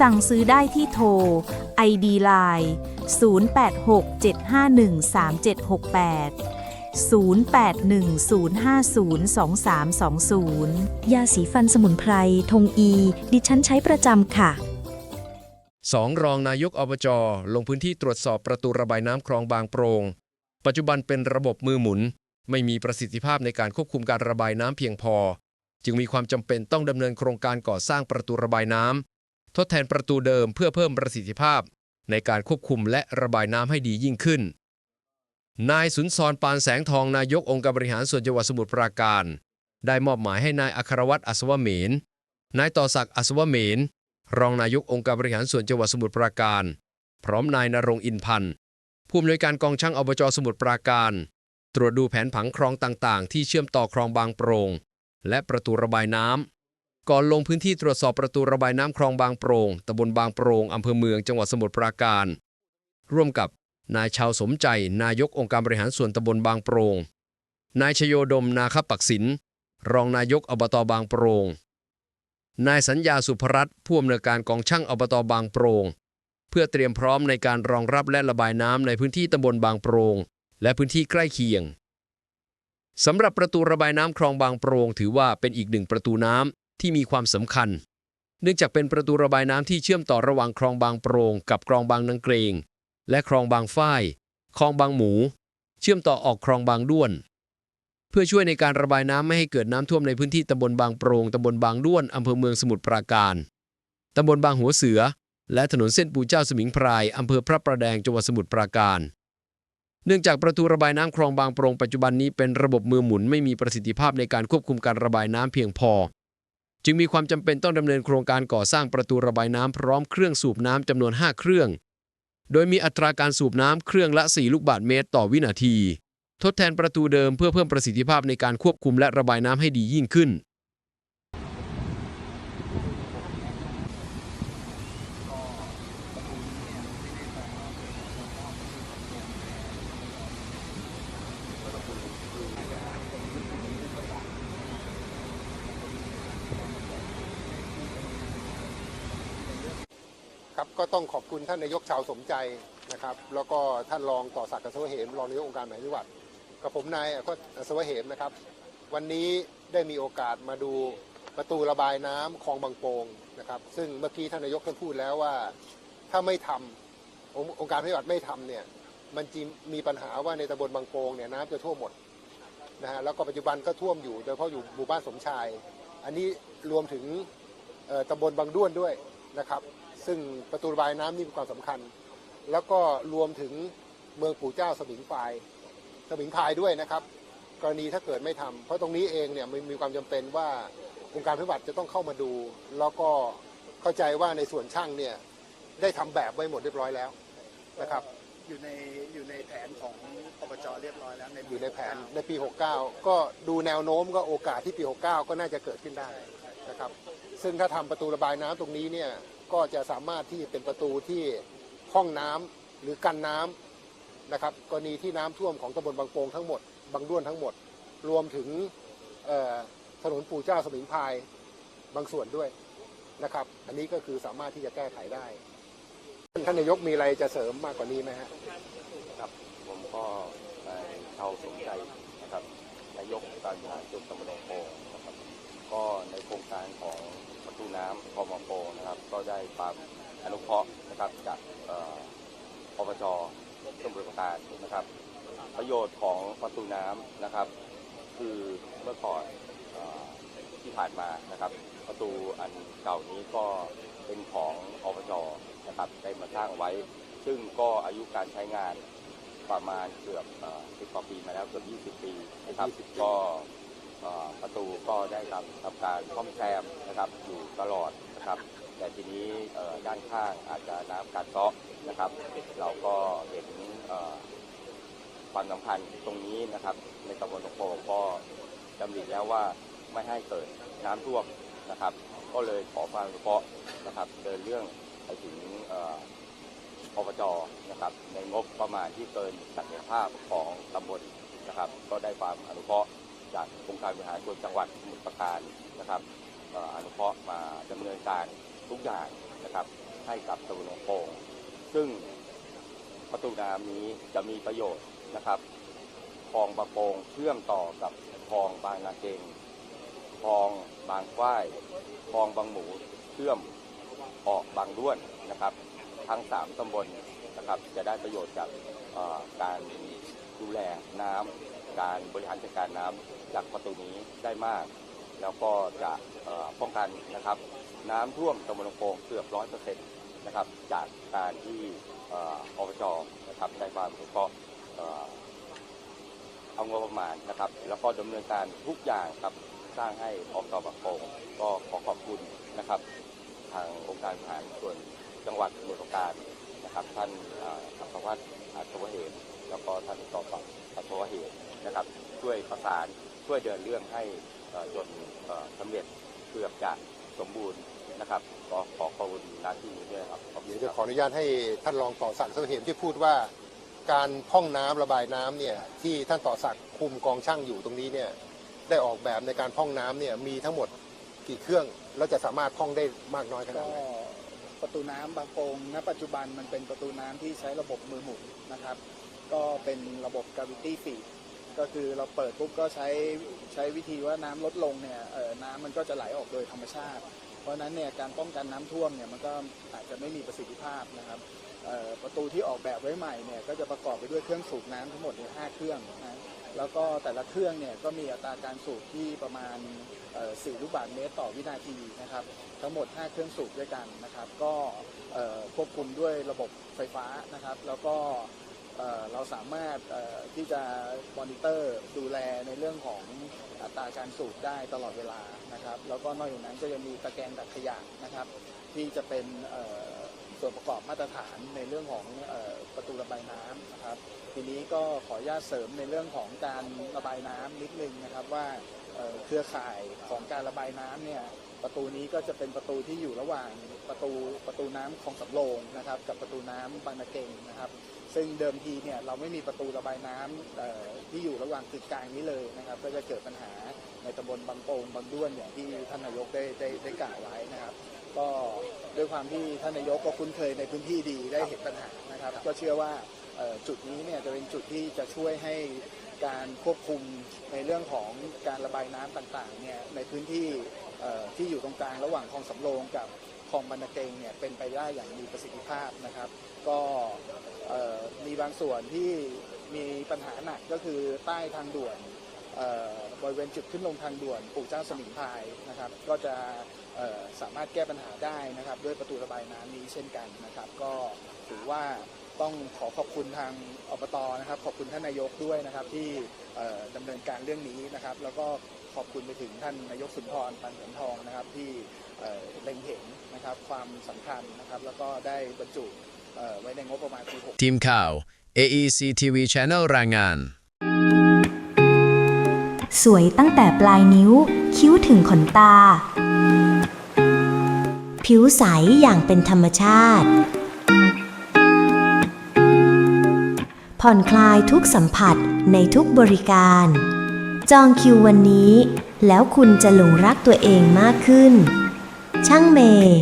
สั่งซื้อได้ที่โทร ID Line 0867513768 0810502320 ยาสีฟันสมุนไพร ทงอี ดิฉันใช้ประจำค่ะสองรองนายกอบจ ลงพื้นที่ตรวจสอบประตูระบายน้ำคลองบางโปรง ปัจจุบันเป็นระบบมือหมุน ไม่มีประสิทธิภาพในการควบคุมการระบายน้ำเพียงพอ จึงมีความจำเป็นต้องดำเนินโครงการก่อสร้างประตูระบายน้ำ ทดแทนประตูเดิมเพื่อเพิ่มประสิทธิภาพ ในการควบคุมและระบายน้ำให้ดียิ่งขึ้น นายสุนทรปานแสงทองนายกองค์การบริหารส่วนจังหวัดสมุทรปราการ ได้มอบหมายให้นายอัครวัตรอัศวเมนนายต่อศักดิ์อัศวเมนรองนายกองค์การบริหารส่วนจังหวัดสมุทรปราการ พร้อมนายนรงอินพันธ์ผู้อำนวยการกองช่างอบจสมุทรปราการ ตรวจดูแผนผังคลองต่างๆ ที่เชื่อมต่อคลองบางโปรง และประตูระบายน้ำ ก่อนลงพื้นที่ตรวจสอบประตูระบายน้ำคลองบางโปรงตำบลบางโปรงอำเภอเมืองจังหวัดสมุทรปราการ ร่วมกับนายชาวสมใจ นายกองค์การบริหารส่วนตำบลบางโปรง นายชโยดมนาคปักศินรองนายกอบตบางโปรงนายสัญญาสุภรัตน์ผู้อำนวยการกองช่างอบตบางโปรง เพื่อเตรียมพร้อมในการรองรับและระบายน้ำในพื้นที่ตำบลบางโปรง และพื้นที่ใกล้เคียงสำหรับประตูระบายน้ำคลองบางโปรง ถือว่าเป็นอีกหนึ่งประตูน้ำ ที่มีความสำคัญ เนื่องจากเป็นประตูระบายน้ำที่เชื่อมต่อระหว่างคลองบางโปรงกับคลองบางนางเกรง และคลองบางฝ้ายคลองบางหมู เชื่อมต่อออกคลองบางด้วน เพื่อช่วยในการระบายน้ำไม่ให้เกิดน้ำท่วมในพื้นที่ตำบลบางโปรงตำบลบางด้วนอำเภอเมืองสมุทรปราการตำบลบางหัวเสือ และถนนเส้นปู่เจ้าสมิงพรายอำเภอพระประแดงจังหวัดสมุทรปราการ เนื่องจากประตูระบายน้ำคลองบางโปรงปัจจุบันนี้เป็นระบบมือหมุนไม่มีประสิทธิภาพในการควบคุมการระบายน้ำเพียงพอ จึงมีความจำเป็นต้องดำเนินโครงการก่อสร้างประตูระบายน้ำพร้อมเครื่องสูบน้ำจำนวน 5 เครื่อง โดยมีอัตราการสูบน้ำเครื่องละ 4 ลูกบาศก์เมตรต่อวินาที ทดแทนประตูเดิมเพื่อเพิ่มประสิทธิภาพในการควบคุมและระบายน้ำให้ดียิ่งขึ้น ก็ต้องขอบคุณท่านนายกชาวสมใจนะครับ แล้วก็ท่านรองต่อศักดิ์กระทรวงเหมรองนายกองค์การแผ่นดินวัดกับผมนายก็อัศวเหมนะครับ วันนี้ได้มีโอกาสมาดูประตูระบายน้ำคลองบางโปงนะครับซึ่งเมื่อกี้ท่านนายกท่านพูดแล้วว่า ถ้าไม่ทำององค์การแผ่นดินวัดไม่ทำเนี่ยมันจะมีปัญหาว่าในตำบลบางโปงเนี่ยน้ำจะท่วมหมดนะฮะแล้วก็ปัจจุบันก็ท่วมอยู่โดยเฉพาะอยู่หมู่บ้านสมชาย อันนี้รวมถึงตำบลบางด้วนด้วยนะครับ ซึ่งประตูระบายน้ำนี่มีความสำคัญ แล้วก็รวมถึงเมืองปู่เจ้าสมิงพรายสมิงพรายด้วยนะครับ กรณีถ้าเกิดไม่ทำเพราะตรงนี้เองเนี่ยมันมีความจำเป็นว่าองค์การพิบัติจะต้องเข้ามาดู แล้วก็เข้าใจว่าในส่วนช่างเนี่ยได้ทำแบบไว้หมดเรียบร้อยแล้วนะครับ อยู่ในอยู่ในแผนของอบจเรียบร้อยแล้วในอยู่ในแผนในปี 69 ก็ดูแนวโน้มก็โอกาสที่ปี 69 ก็น่าจะเกิดขึ้นได้นะครับ ซึ่งถ้าทำประตูระบายน้ำตรงนี้เนี่ยก็จะสามารถที่เป็นประตูที่ห้องน้ำหรือกันน้ำนะครับกรณีที่น้ำท่วมของตำบลบางโปงทั้งหมดบางด้วนทั้งหมด รวมถึงถนนปู่เจ้าสมิงพายบางส่วนด้วยนะครับ อันนี้ก็คือสามารถที่จะแก้ไขได้ ท่านนายกมีอะไรจะเสริมมากกว่านี้ไหมฮะครับผมก็เท่าสมใจนะครับนายกการบริหารส่วนตำบลหนองโพนะ ก็ในโครงการของประตูน้ำคอมโพนะครับ ก็ได้ความอนุเคราะห์นะครับจากเอ่ออบจตำบลประการนะครับ ประโยชน์ของประตูน้ำนะครับ คือเมื่อก่อนเออที่ผ่านมานะครับ ประตูอันเก่านี้ก็เป็นของอบจนะครับได้มาสร้างไว้ ซึ่งก็อายุการใช้งานประมาณเกือบสิบกว่าปีมาแล้วเกือบ 20 ปีนะครับก็เอ่อ ประตูก็ได้ทำทำการซ่อมแซมนะครับอยู่ตลอดนะครับแต่ทีนี้ด้านข้างอาจจะน้ำกัดเซาะนะครับ เราก็เห็นความสำคัญตรงนี้นะครับ ในตำบลตะโพก็ดำริแล้วว่าไม่ให้เกิดน้ำท่วมนะครับ ก็เลยขอความอนุเคราะห์นะครับเดินเรื่องไปถึงเอ่ออบจนะครับ ในงบประมาณที่เกินศักยภาพของตำบลนะครับ ก็ได้ความอนุเคราะห์ จากองค์การบริหารส่วนจังหวัดสมุทรปราการนะครับอนุเคราะห์มาดำเนินการทุกอย่างนะครับ ให้กับตำบลหนองโป่งซึ่งประตูน้ำนี้จะมีประโยชน์นะครับคลองบางโปงเชื่อมต่อกับคลองบางนาเกงคลองบางฝ้ายคลองบางหมูเชื่อมออกบางด้วนนะครับ ทั้ง 3ตำบลนะครับจะได้ประโยชน์จากการดูแลน้ำ การบริหารจัดการน้ำจากประตูนี้ได้มาก แล้วก็จะป้องกันนะครับ น้ำท่วมตำบลลำโพงเกือบร้อยเปอร์เซ็นต์นะครับจากการที่ออบจนะครับได้ความอนุเคราะห์เอางบประมาณนะครับ แล้วก็ดำเนินการทุกอย่างครับสร้างให้อบจบางโป่งก็ขอขอบคุณนะครับ ทางองค์การบริหารส่วนจังหวัดสมุทรปราการนะครับ ท่านอ่าอัศวัตอัศวเหตุแล้วก็ท่านต่อปอัศวเหตุ นะครับช่วยประสานช่วยเดินเรื่องให้เอ่อจนเอ่อสำเร็จเกือบจะสมบูรณ์นะครับก็ขอขอบคุณหน้าที่นี้ด้วยครับขอบคุณเดี๋ยวคจะรับขออนุญาตให้ท่านรองต่อศักดิ์เสถียรที่พูดว่า การพร่องน้ำระบายน้ำเนี่ยที่ท่านต่อศักดิ์คุมกองช่างอยู่ตรงนี้เนี่ยได้ออกแบบในการพร่องน้ำเนี่ยมีทั้งหมดกี่เครื่องแล้วจะสามารถพร่องได้มากน้อยขนาก็ดไหนประตูน้ำบางโปงณปัจจุบันมันเป็นประตูน้ำที่ใช้ระบบมือหมุนนะครับ ก็เป็นระบบ gravity feed ก็คือเราเปิดปุ๊บก็ใช้ใช้วิธีว่าน้ำลดลงเนี่ยน้ำมันก็จะไหลออกโดยธรรมชาติ เพราะฉะนั้นเนี่ยการป้องกันน้ำท่วมเนี่ยมันก็อาจจะไม่มีประสิทธิภาพนะครับประตูที่ออกแบบไว้ใหม่เนี่ยก็จะประกอบไปด้วยเครื่องสูบน้ำทั้งหมดเนี่ยห้าเครื่องนะแล้วก็แต่ละเครื่องเนี่ยก็มีอัตราการสูบที่ประมาณเอ่อ4ลูกบาศก์เมตรต่อวินาทีนะครับ ทั้งหมด 5 เครื่องสูบด้วยกันนะครับ ก็ควบคุมด้วยระบบไฟฟ้านะครับ แล้วก็ เราสามารถที่จะมอนิเตอร์ดูแลในเรื่องของอัตราการสูบได้ตลอดเวลานะครับ แล้วก็นอกจากนั้นก็ยังมีตะแกรงดักขยะนะครับ ที่จะเป็นส่วนประกอบมาตรฐานในเรื่องของอประตูระบายน้ำนะครับ ทีนี้ก็ขออนุญาตเสริมในเรื่องของการระบายน้ำนิดนึงนะครับว่าเครือข่ายของการระบายน้ำเนี่ยประตูนี้ก็จะเป็นประตูที่อยู่ระหว่างประตูประตูน้ำคลองสำโรงนะครับ กับประตูน้ำบางนาเกงนะครับ ซึ่งเดิมทีเนี่ยเราไม่มีประตูระบายน้ำที่อยู่ระหว่างตึกกลางนี้เลยนะครับ ก็จะเกิดปัญหาในตำบลบางโป่งบางด้วนอย่างที่ท่านนายกได้ได้ได้กล่าวไว้นะครับ ก็ด้วยความที่ท่านนายกก็คุ้นเคยในพื้นที่ดีได้เห็นปัญหานะครับ ก็เชื่อว่าจุดนี้เนี่ยจะเป็นจุดที่จะช่วยให้การควบคุมในเรื่องของการระบายน้ำต่างๆเนี่ยในพื้นที่ ที่อยู่ตรงกลางระหว่างคลองสำโรงกับคลองบรรณเกงเนี่ยเป็นไปได้อย่างมีประสิทธิภาพนะครับ ก็มีบางส่วนที่มีปัญหาหนักก็คือใต้ทางด่วนบริเวณจุดขึ้นลงทางด่วนปู่เจ้าสมิงพายนะครับ ก็จะสามารถแก้ปัญหาได้นะครับ ด้วยประตูระบายน้ำนี้เช่นกันนะครับ ก็ถือว่าต้องขอขอบคุณทางอบตนะครับ ขอบคุณท่านนายกด้วยนะครับที่ดำเนินการเรื่องนี้นะครับ แล้วก็ ขอบคุณไปถึงท่านนายกสุนทรปันเหรียญทองนะครับที่เอ่อเล็งเห็นนะครับความสำคัญนะครับแล้วก็ได้บรรจุเอ่อไว้ในงบประมาณปี6ทีมข่าว AEC TV Channel รายงาน สวยตั้งแต่ปลายนิ้ว คิ้วถึงขนตา ผิวใสอย่างเป็นธรรมชาติ ผ่อนคลายทุกสัมผัสในทุกบริการ จองคิววันนี้ แล้วคุณจะหลงรักตัวเองมากขึ้น ช่างเมย์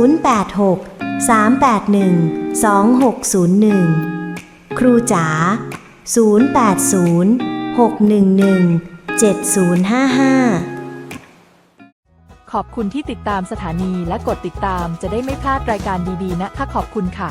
086 381 2601 ครูจ๋า 080 611 7055 ขอบคุณที่ติดตามสถานีและกดติดตามจะได้ไม่พลาดรายการดีๆนะคะขอบคุณค่ะ